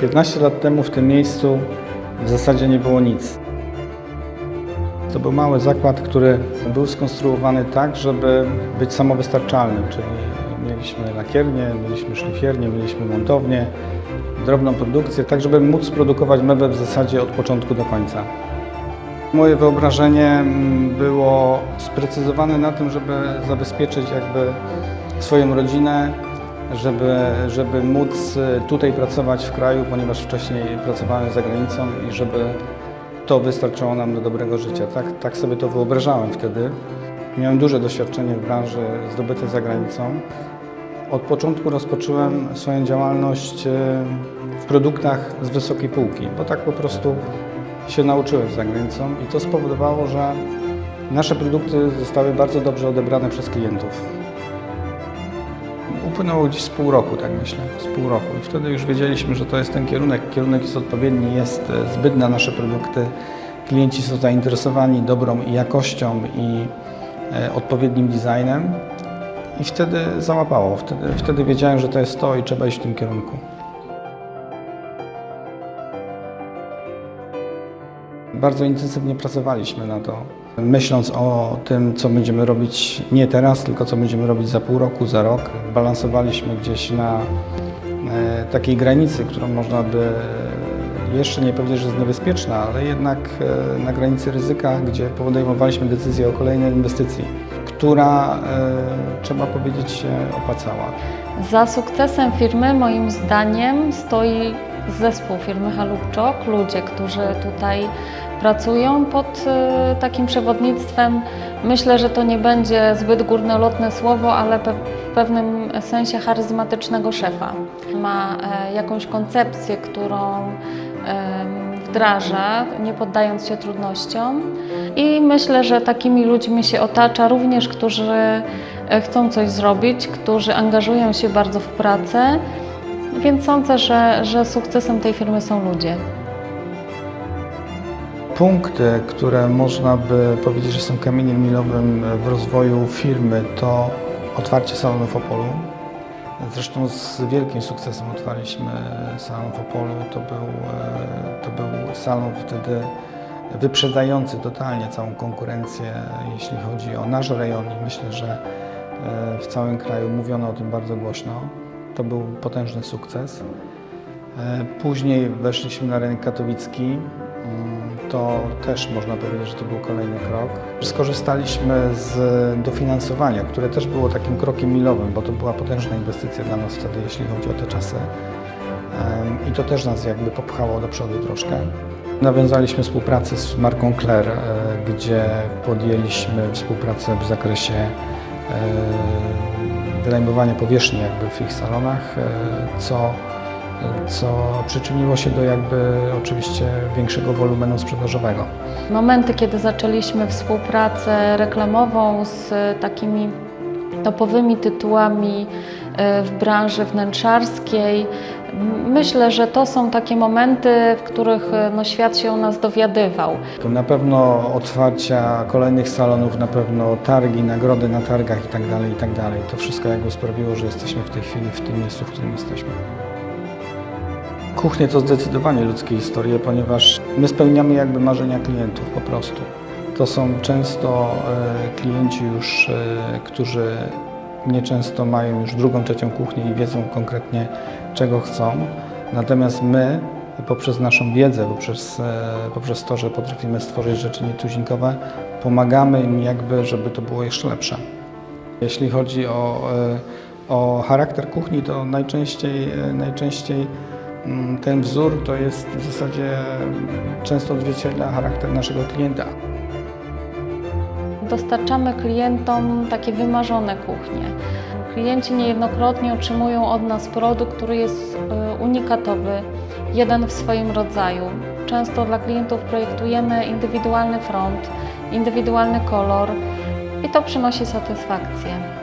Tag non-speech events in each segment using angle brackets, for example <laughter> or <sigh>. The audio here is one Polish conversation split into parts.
15 lat temu w tym miejscu w zasadzie nie było nic. To był mały zakład, który był skonstruowany tak, żeby być samowystarczalnym, czyli mieliśmy lakiernię, mieliśmy szlifiernię, mieliśmy montownię, drobną produkcję, tak żeby móc produkować meble w zasadzie od początku do końca. Moje wyobrażenie mm, było sprecyzowane na tym, żeby zabezpieczyć jakby swoją rodzinę, żeby, żeby móc y, tutaj pracować w kraju, ponieważ wcześniej pracowałem za granicą i żeby to wystarczyło nam do dobrego życia. Tak, tak sobie to wyobrażałem wtedy. Miałem duże doświadczenie w branży zdobyte za granicą. Od początku rozpocząłem swoją działalność y, w produktach z wysokiej półki, bo tak po prostu się nauczyłem za granicą i to spowodowało, że nasze produkty zostały bardzo dobrze odebrane przez klientów. Upłynęło gdzieś z pół roku, tak myślę, z pół roku i wtedy już wiedzieliśmy, że to jest ten kierunek. Kierunek jest odpowiedni, jest e, zbyt na nasze produkty. Klienci są zainteresowani dobrą jakością i e, odpowiednim designem i wtedy załapało. Wtedy, wtedy wiedziałem, że to jest to i trzeba iść w tym kierunku. Bardzo intensywnie pracowaliśmy na to, myśląc o tym, co będziemy robić nie teraz, tylko co będziemy robić za pół roku, za rok. Balansowaliśmy gdzieś na e, takiej granicy, którą można by jeszcze nie powiedzieć, że jest niebezpieczna, ale jednak e, na granicy ryzyka, gdzie podejmowaliśmy decyzję o kolejnej inwestycji, która, e, trzeba powiedzieć, się opłacała. Za sukcesem firmy moim zdaniem stoi zespół firmy Halubczok, ludzie, którzy tutaj pracują pod e, takim przewodnictwem. Myślę, że to nie będzie zbyt górnolotne słowo, ale w pewnym sensie charyzmatycznego szefa. Ma e, jakąś koncepcję, którą wdraża, nie poddając się trudnościom. I myślę, że takimi ludźmi się otacza, również którzy e, chcą coś zrobić, którzy angażują się bardzo w pracę. Więc sądzę, że, że sukcesem tej firmy są ludzie. Punkty, które można by powiedzieć, że są kamieniem milowym w rozwoju firmy, to otwarcie salonu w Opolu. Zresztą z wielkim sukcesem otwarliśmy salon w Opolu. To był, e, to był salon wtedy wyprzedzający totalnie całą konkurencję, jeśli chodzi o nasz rejon i myślę, że e, w całym kraju mówiono o tym bardzo głośno. To był potężny sukces. E, Później weszliśmy na rynek katowicki. To też można powiedzieć, że to był kolejny krok. Skorzystaliśmy z dofinansowania, które też było takim krokiem milowym, bo to była potężna inwestycja dla nas wtedy, jeśli chodzi o te czasy. I to też nas jakby popchało do przodu troszkę. Nawiązaliśmy współpracę z marką Claire, e, gdzie podjęliśmy współpracę w zakresie e, wynajmowania powierzchni jakby w ich salonach, e, co co przyczyniło się do jakby oczywiście większego wolumenu sprzedażowego. Momenty, kiedy zaczęliśmy współpracę reklamową z takimi topowymi tytułami e, w branży wnętrzarskiej, myślę, że to są takie momenty, w których e, no, świat się o nas dowiadywał. Na pewno otwarcia kolejnych salonów, na pewno targi, nagrody na targach i tak dalej, i tak. To wszystko jakby sprawiło, że jesteśmy w tej chwili w tym miejscu, w którym jesteśmy. Kuchnie to zdecydowanie ludzkie historie, ponieważ my spełniamy jakby marzenia klientów po prostu. To są często e, klienci już, e, którzy nieczęsto mają już drugą, trzecią kuchnię i wiedzą konkretnie czego chcą. Natomiast my poprzez naszą wiedzę, poprzez, e, poprzez to, że potrafimy stworzyć rzeczy nietuzinkowe, pomagamy im jakby, żeby to było jeszcze lepsze. Jeśli chodzi o, o charakter kuchni, to najczęściej, najczęściej ten wzór to jest w zasadzie mm, często odzwierciedla charakter naszego klienta. Dostarczamy klientom takie wymarzone kuchnie. Klienci niejednokrotnie otrzymują od nas produkt, który jest e, unikatowy, jeden w swoim rodzaju. Często dla klientów projektujemy indywidualny front, indywidualny kolor i to przynosi satysfakcję.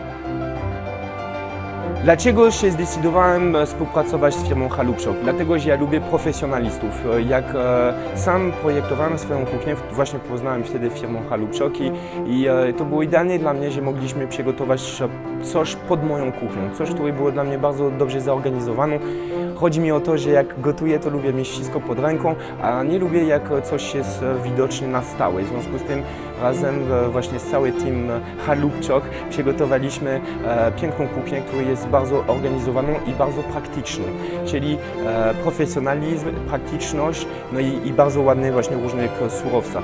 Dlaczego się zdecydowałem e, współpracować z firmą Halupczok? Dlatego, że ja lubię profesjonalistów. E, Jak e, sam projektowałem swoją kuchnię, właśnie poznałem wtedy firmę Halupczok i, i to było idealne dla mnie, że mogliśmy przygotować coś pod moją kuchnią, coś, które było dla mnie bardzo dobrze zorganizowane. Chodzi mi o to, że jak gotuję, to lubię mieć wszystko pod ręką, a nie lubię jak coś jest e, widoczne na stałe. W związku z tym razem e, właśnie z cały team e, Halupczok przygotowaliśmy piękną kuchnię, która jest bardzo organizowaną i bardzo praktyczną. Czyli profesjonalizm, praktyczność, no i, i bardzo ładne właśnie różnych surowcach.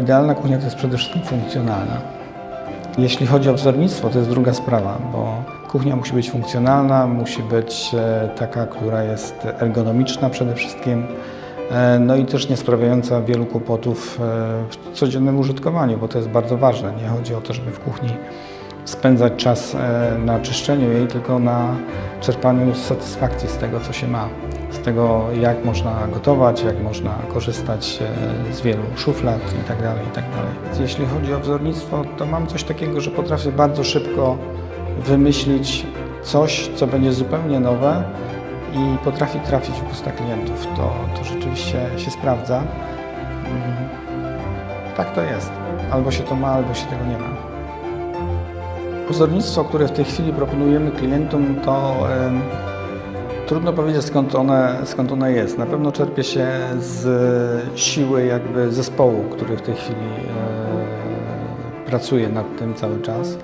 Idealna kuchnia to jest przede wszystkim funkcjonalna. Jeśli chodzi o wzornictwo, to jest druga sprawa, bo kuchnia musi być funkcjonalna, musi być e, taka, która jest ergonomiczna przede wszystkim, e, no i też nie sprawiająca wielu kłopotów e, w codziennym użytkowaniu, bo to jest bardzo ważne. Nie chodzi o to, żeby w kuchni spędzać czas na czyszczeniu jej, tylko na czerpaniu satysfakcji z tego, co się ma. Z tego, jak można gotować, jak można korzystać z wielu szuflad itd. itd. Więc Jeśli chodzi o wzornictwo, to mam coś takiego, że potrafię bardzo szybko wymyślić coś, co będzie zupełnie nowe i potrafi trafić w usta klientów. To, to rzeczywiście się sprawdza. Mm, Tak to jest. Albo się to ma, albo się tego nie ma. Wzornictwo, które w tej chwili proponujemy klientom, to em, trudno powiedzieć skąd one, skąd one jest. Na pewno czerpie się z siły jakby zespołu, który w tej chwili e, pracuje nad tym cały czas.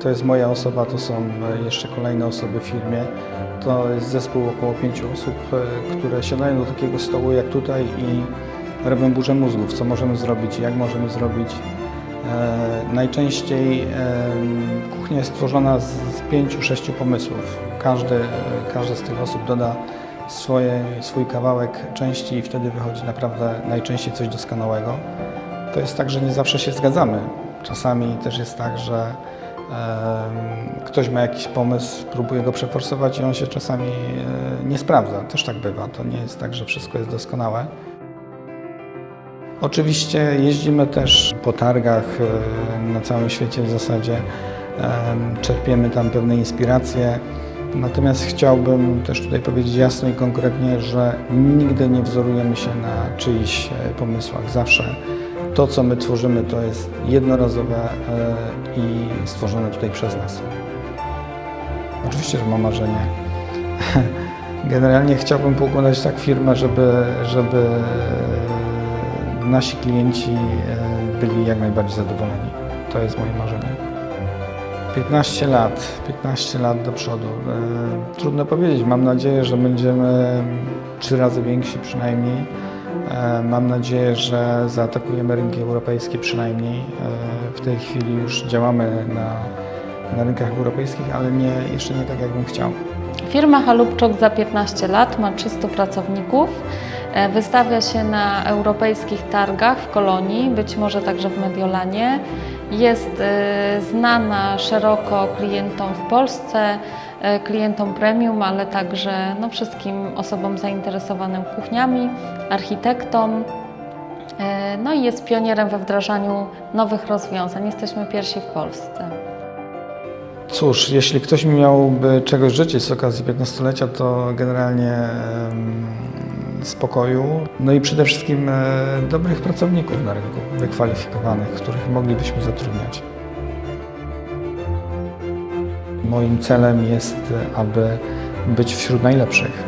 To jest moja osoba, to są e, jeszcze kolejne osoby w firmie. To jest zespół około pięciu osób, e, które siadają do takiego stołu jak tutaj i robią burzę mózgów, co możemy zrobić, jak możemy zrobić. E, Najczęściej kuchnia jest tworzona z pięciu, sześciu pomysłów. Każdy, każda z tych osób doda swoje, swój kawałek części i wtedy wychodzi naprawdę najczęściej coś doskonałego. To jest tak, że nie zawsze się zgadzamy. Czasami też jest tak, że ktoś ma jakiś pomysł, próbuje go przeforsować i on się czasami e, nie sprawdza. Też tak bywa. To nie jest tak, że wszystko jest doskonałe. Oczywiście jeździmy też po targach e, na całym świecie w zasadzie. Em, Czerpiemy tam pewne inspiracje. Natomiast chciałbym też tutaj powiedzieć jasno i konkretnie, że nigdy nie wzorujemy się na czyichś e, pomysłach. Zawsze to, co my tworzymy, to jest jednorazowe e, i stworzone tutaj przez nas. Oczywiście, że mam marzenie. <laughs> Generalnie chciałbym poukładać tak firmę, żeby, żeby e, nasi klienci e, byli jak najbardziej zadowoleni. To jest moje marzenie. 15 lat, 15 lat do przodu. Trudno powiedzieć. Mam nadzieję, że będziemy trzy razy więksi przynajmniej. E, Mam nadzieję, że zaatakujemy rynki europejskie przynajmniej. E, W tej chwili już działamy na, na rynkach europejskich, ale nie, jeszcze nie tak, jakbym chciał. Firma Halupczok za 15 lat ma 300 pracowników. E, Wystawia się na europejskich targach w Kolonii, być może także w Mediolanie. Jest e, znana szeroko klientom w Polsce, e, klientom premium, ale także no, wszystkim osobom zainteresowanym kuchniami, architektom. E, No i jest pionierem we wdrażaniu nowych rozwiązań. Jesteśmy pierwsi w Polsce. Cóż, jeśli ktoś mi miałby czegoś życzyć z okazji 15-lecia, to generalnie spokoju, no i przede wszystkim e, dobrych pracowników na rynku, wykwalifikowanych, których moglibyśmy zatrudniać. Moim celem jest, aby być wśród najlepszych.